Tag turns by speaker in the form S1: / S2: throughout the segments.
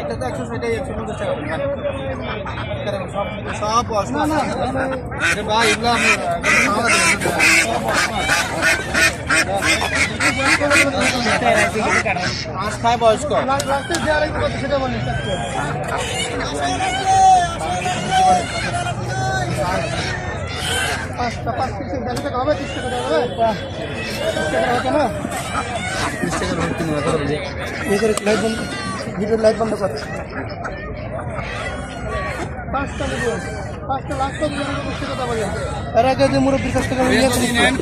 S1: এটাতে একশো সেটাই একশো পঞ্চাশ টাকা সব সব বয়স্ক আছে। ভাই এগুলো আমি খাওয়া খায় বয়স্ক ত্রিশ টাকা ভর্তি নেওয়া যাবে
S2: ভিডিও লাইভ বন্ধ কর। এর আগে যে মুরব্বীর কাছ থেকে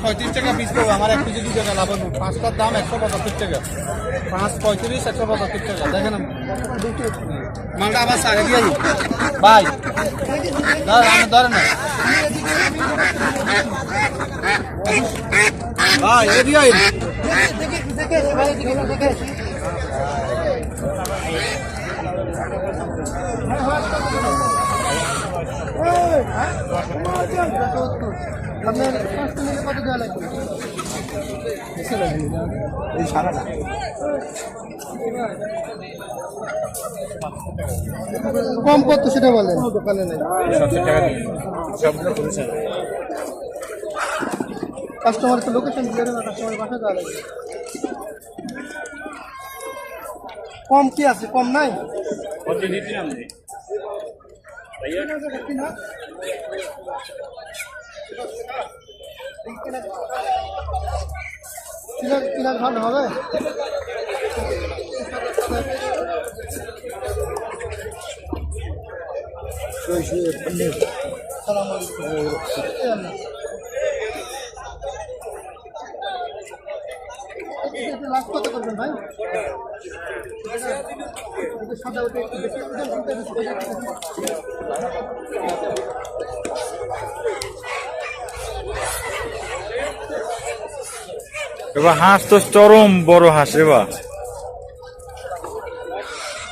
S1: পঁয়ত্রিশ টাকা পিস করব আমার এক কেজি দু টাকা লাভ হবে। পাঁচটার দাম একশো পঁচাত্তর টাকা। পাঁচ পঁয়ত্রিশ একশো পঁচাত্তর টাকা। দেখেন মালটা আবার সাড়ে দিয়ে। ভাই। আমি ধরে না। ভাই।
S2: দেখে ভাই দেখে দেখে আসি আপনার পাঁচটা মিলে কত দেওয়া লাগবে
S1: এই সারাটা
S2: কম কত সেটা বলেন। দোকানে নেই কাস্টমার তো লোকেশন দিয়ে দেবে কাস্টমার বাসা দেওয়া লাগবে। কম কি আছে? কম নাই? ভালো হবে? সালাম আলাইকুম লাস্ট কত করবেন ভাই? সাদা একটু বেশি
S3: এবার হাঁস তো চরম বড় হাঁস রে বা।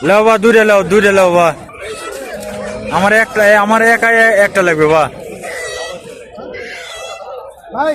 S3: লাও বা দূরে লাও দূরে লাও বা। আমার একটা আমার একা একটা লাগবে বা।
S2: ভাই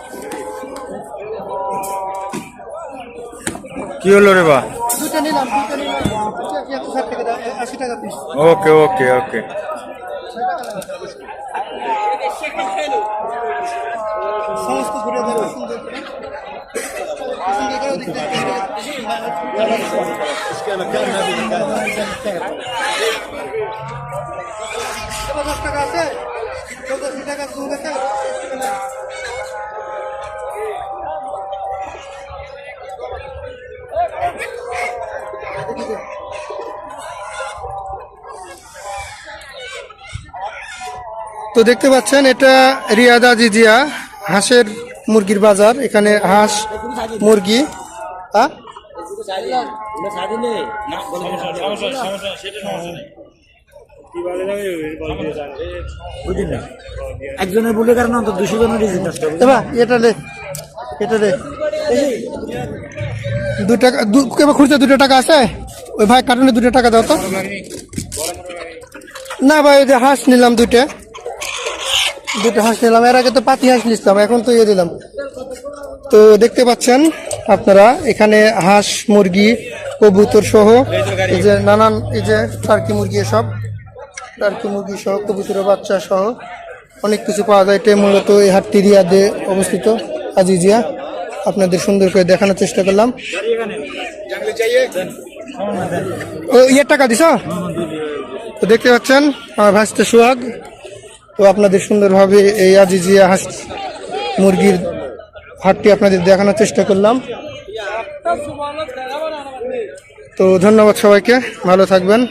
S3: কি হলো রে বা? ওকে ওকে ওকে।
S2: টাকা আছে টাকা তো দেখতে পাচ্ছেন এটা রিয়াদা জিজিয়া হাঁসের মুরগির বাজার। এখানে হাঁস মুরগি
S4: একজনের বলে কারণ অন্তত দুশো জনের
S2: এটা লে এটা লে। দু টাকা খুঁজতে দুটো টাকা আছে? ওই ভাই কার্টুনে দুটো টাকা দাও তো। না ভাই, ওই যে হাঁস নিলাম দুইটা। দুটো হাঁস নিলাম। এর আগে তো পাতি হাঁস নিতাম এখন তো ইয়ে দিলাম। তো দেখতে পাচ্ছেন আপনারা, এখানে হাঁস, মুরগি, কবুতর সহ, এই যে নানান, এই যে টার্কি মুরগি সব, টার্কি মুরগি সহ, কবুতরের বাচ্চা সহ, অনেক কিছু পাওয়া যায়। এটা মূলত এই হাটটি রিয়াদে অবস্থিত, আজিজিয়া। আপনাদের সুন্দর করে দেখানোর চেষ্টা করলাম। ও, ইয়ের টাকা দিছ? তো দেখতে পাচ্ছেন, আমার ভাসতে সোহাগ। তো আপনাদের সুন্দরভাবে এই আজিজিয়া হাঁস মুরগির হাটটি আপনাদের দেখানোর চেষ্টা করলাম। তো ধন্যবাদ সবাইকে, ভালো থাকবেন।